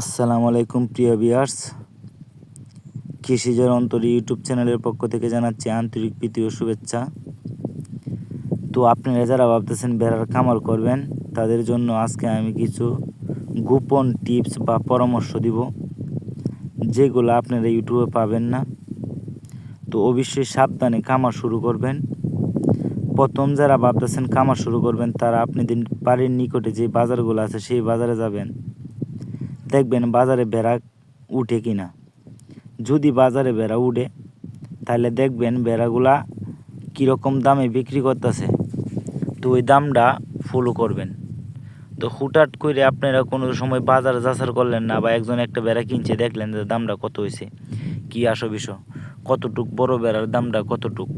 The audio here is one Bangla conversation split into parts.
আসসালামু আলাইকুম প্রিয় বিয়ার্স কৃষিজের অন্তর ইউটিউব চ্যানেলের পক্ষ থেকে জানাচ্ছি আন্তরিক প্রীতি ও শুভেচ্ছা। তো আপনারা যারা ভাবতেছেন বেড়ার খামার করবেন, তাদের জন্য আজকে আমি কিছু গোপন টিপস বা পরামর্শ দিব, যেগুলো আপনারা ইউটিউবে পাবেন না। তো অবশ্যই সাবধানে খামার শুরু করবেন। প্রথম যারা ভাবতেছেন খামার শুরু করবেন, তারা আপনাদের বাড়ির নিকটে যে বাজারগুলো আছে, সেই বাজারে যাবেন। দেখবেন বাজারে বেড়া উঠে কিনা। যদি বাজারে বেড়া উঠে, তাহলে দেখবেন ভেড়াগুলা কীরকম দামে বিক্রি করতেছে। তো ওই দামটা ফলো করবেন। তো হুটাট করে আপনারা কোনো সময় বাজার যাচার করলেন না বা একজন একটা বেড়া কিনছে, দেখলেন যে দামটা কত হয়েছে। কী আসো বিষয়? কতটুক বড় বেড়ার দামটা কতটুক?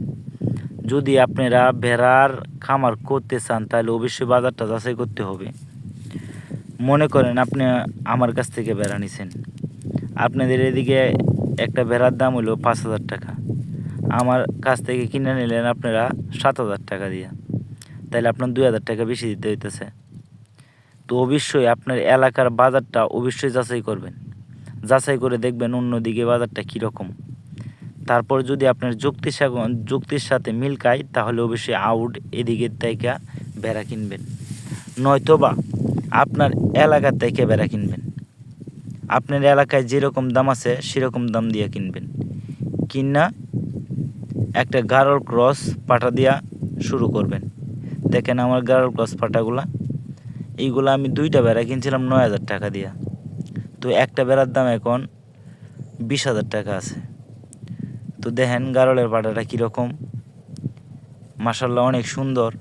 যদি আপনারা ভেড়ার খামার করতে চান, তাহলে অবশ্যই বাজারটা যাচাই করতে হবে। মনে করেন আপনি আমার কাছ থেকে বেড়া নিছেন। আপনাদের এদিকে একটা ভেড়ার দাম হলো পাঁচ হাজার টাকা। আমার কাছ থেকে কিনে নিলেন আপনারা সাত হাজার টাকা দিয়ে। তাহলে আপনার দুই হাজার টাকা বেশি দিতে হইতেছে। তো অবশ্যই আপনার এলাকার বাজারটা অবশ্যই যাচাই করবেন। যাচাই করে দেখবেন অন্যদিকে বাজারটা কীরকম। তারপর যদি আপনার যুক্তির যুক্তির সাথে মিল খায়, তাহলে অবশ্যই আউট এদিকের থেকে ভেড়া কিনবেন। নয়তোবা আপনার এলাকার থেকে বেড়া কিনবেন। আপনার এলাকায় যেরকম দাম আছে, সেরকম দাম দিয়ে কিনবেন। কিনা একটা গারল ক্রস পাটা দিয়া শুরু করবেন। দেখেন আমার গারল ক্রস পাটাগুলা। এইগুলো আমি দুইটা বেড়া কিনছিলাম নয় হাজার টাকা দিয়া। তো একটা বেড়ার দাম এখন বিশ হাজার টাকা আছে। তো দেখেন গারলের পাটাটা কীরকম। মাসাল্লাহ অনেক সুন্দর।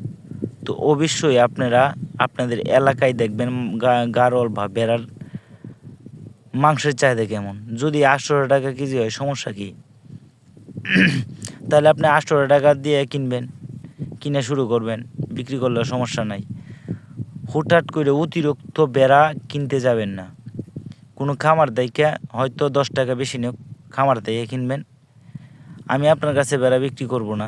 তো অবশ্যই আপনারা আপনাদের এলাকায় দেখবেন গারল বা বেড়ার মাংসের চাহিদা কেমন? যদি আটশো টাকা কেজি হয়, সমস্যা কী? তাহলে আপনি আটশো টাকা দিয়ে কিনবেন, কিনে শুরু করবেন, বিক্রি করলেও সমস্যা নাই। হুটহাট করে অতিরিক্ত বেড়া কিনতে যাবেন না। কোনো খামার দেখে হয়তো দশ টাকা বেশি নিয়োগ খামার থেকে কিনবেন। আমি আপনার কাছে বেড়া বিক্রি করব না,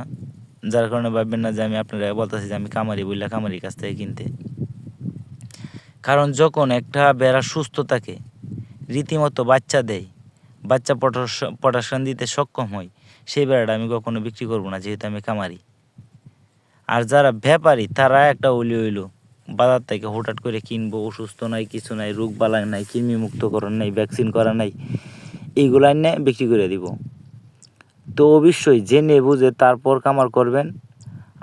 যার কারণে ভাববেন না যে আমি আপনারা বলতেছি যে আমি কামারি বললে কামারির কাছ থেকে কিনতে। কারণ যখন একটা বেড়া সুস্থ থাকে, রীতিমতো বাচ্চা দেয়, বাচ্চা পটাশন দিতে সক্ষম হয়, সেই বেড়াটা আমি কখনো বিক্রি করব না, যেহেতু আমি কামারি আর যারা ব্যাপারী, তারা একটা উলি হইল, বাজার থেকে হঠাৎ করে কিনবো, অসুস্থ নাই, কিছু নাই, রোগ বালাই নাই কৃমি মুক্তকরণ নাই ভ্যাকসিন করা নাই, এইগুলো এনে বিক্রি করে দিব। তো অবশ্যই জেনে বুঝে তারপর কামার করবেন,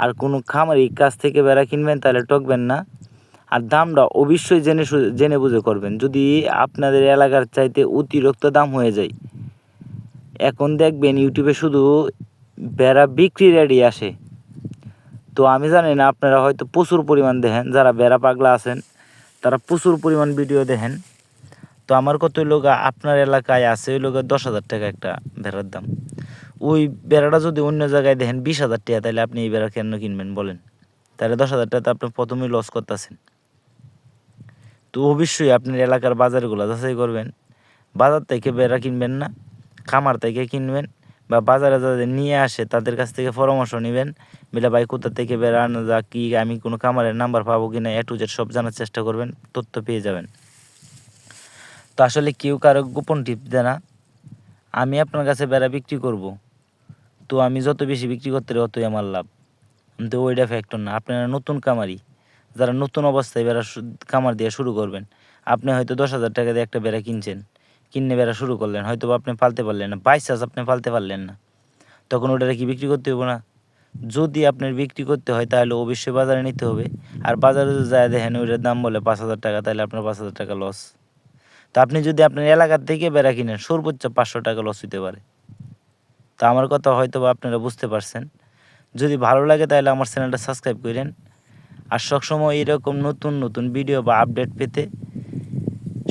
আর কোনো খামারি কাছ থেকে বেড়া কিনবেন, তাহলে টকবেন না। আর দামটা অবশ্যই জেনে জেনে বুঝে করবেন। যদি আপনাদের এলাকার চাইতে অতিরিক্ত দাম হয়ে যায়, এখন দেখবেন ইউটিউবে শুধু বেড়া বিক্রি রেডি আসে। তো আমি জানি না, আপনারা হয়তো প্রচুর পরিমাণ দেখেন, যারা বেড়া পাগলা আছেন, তারা প্রচুর পরিমাণ ভিডিও দেখেন। তো আমার কত লোক আপনার এলাকায় আছে ওই লোকের দশ হাজার টাকা একটা বেড়ার দাম। ওই বেড়াটা যদি অন্য জায়গায় দেখেন, বিশ হাজার টাকা তাহলে আপনি এই বেড়া কেন কিনবেন বলেন? তাহলে দশ হাজার টাকা তো আপনি প্রথমেই লস করতেছেন। তো অবশ্যই আপনার এলাকার বাজারগুলো যাচাই করবেন। বাজার থেকে বেড়া কিনবেন না, খামার থেকে কিনবেন বা বাজারে যাদের নিয়ে আসে তাদের কাছ থেকে পরামর্শ নেবেন। বলে, ভাই, কোথা থেকে বেড়া আনা যা, কি, আমি কোনো খামারের নাম্বার পাবো কি না? এ টু জেড সব জানার চেষ্টা করবেন, তথ্য পেয়ে যাবেন। তো আসলে কেউ কারও গোপন টিপ দেয় না। আমি আপনার কাছে বেড়া বিক্রি করব। তো আমি যত বেশি বিক্রি করতে অতই আমার লাভ। তো ওইটা ফ্যাক্টর না। আপনারা নতুন কামারি যারা নতুন অবস্থায় বেড়া কামার দিয়ে শুরু করবেন, আপনি হয়তো দশ হাজার টাকা দিয়ে একটা বেড়া কিনছেন। কিনে বেড়া শুরু করলেন হয়তো আপনি পালতে পারলেন না, বাইশ চাষ আপনি পালতে পারলেন না। তখন ওটা কি বিক্রি করতে হবে না? যদি আপনার বিক্রি করতে হয়, তাহলে অবশ্যই বাজারে নিতে হবে। আর বাজারে যদি যায় দেখেন, ওইটার দাম বলে পাঁচ হাজার টাকা, তাহলে আপনার পাঁচ হাজার টাকা লস তো আপনি যদি আপনার এলাকার থেকে বেড়া কিনেন, সর্বোচ্চ পাঁচশো টাকা লস হতে পারে। তা আমার কথা হয়তো বা আপনারা বুঝতে পারছেন। যদি ভালো লাগে, তাহলে আমার চ্যানেলটা সাবস্ক্রাইব করেন। আর সবসময় এরকম নতুন নতুন ভিডিও বা আপডেট পেতে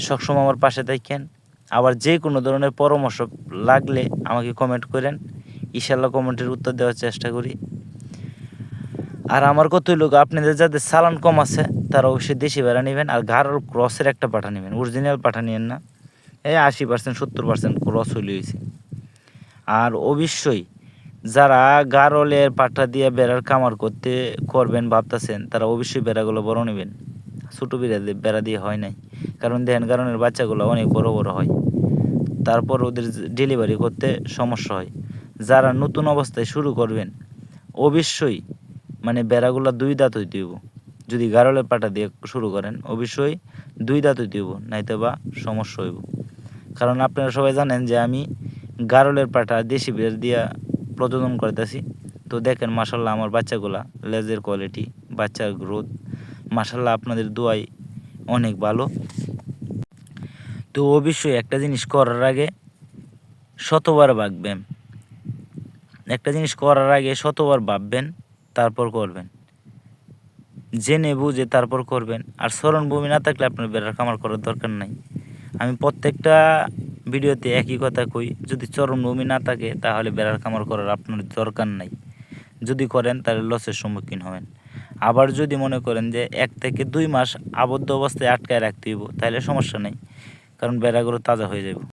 সবসময় আমার পাশে থাকেন। আবার যে কোনো ধরনের পরামর্শ লাগলে আমাকে কমেন্ট করেন। ইশাল্লাহ কমেন্টের উত্তর দেওয়ার চেষ্টা করি। আর আমার কত লোক আপনাদের যাদের সালান কম আছে, তারা অবশ্যই দেশি বেড়া নেবেন আর ঘাড় ক্রসের একটা পাঠা নেবেন। অরিজিনাল পাঠা নেবেন না। এই আশি পার্সেন্ট সত্তর পার্সেন্ট ক্রস হইলে হয়েছে আর অবশ্যই যারা গারলের পাটা দিয়ে বেড়ার কামার করতে করবেন ভাবতেছেন, তারা অবশ্যই বেড়াগুলো বড় নেবেন। ছোটো বেড়া বেড়া দিয়ে হয় নাই। কারণ দেখেন কারণের বাচ্চাগুলো অনেক বড় বড় হয়। তারপর ওদের ডেলিভারি করতে সমস্যা হয়। যারা নতুন অবস্থায় শুরু করবেন, অবশ্যই মানে বেড়াগুলো দুই দাঁতই হইব যদি গারলের পাটা দিয়ে শুরু করেন, অবশ্যই দুই দাঁত হইতে হইব নাইতে বা সমস্যা হইব। কারণ আপনারা সবাই জানেন যে আমি গারলের পাটা দেশি বের দিয়া প্রজনন করতেছি। তো দেখেন মাসাল্লাহ আমার বাচ্চাগুলা লেজের কোয়ালিটি বাচ্চার গ্রোথ মাসাল্লাহ আপনাদের দোয়াই অনেক ভালো। তো অবশ্যই একটা জিনিস করার আগে শতবার ভাববেন। একটা জিনিস করার আগে শতবার ভাববেন, তারপর করবেন। জেনে বুঝে তারপর করবেন। আর স্মরণভূমি না থাকলে আপনার বেড়ার কামার করার দরকার নাই। আমি প্রত্যেকটা ভিডিওতে একই কথা কই, যদি চরম নমি না থাকে, তাহলে বেড়ার খামার করার আপনার দরকার নাই। যদি করেন, তাহলে লসের সম্মুখীন হবেন। আবার যদি মনে করেন যে এক থেকে দুই মাস আবদ্ধ অবস্থায় আটকায় রাখতে হইব, তাহলে সমস্যা নেই, কারণ বেড়াগুলো তাজা হয়ে যাবে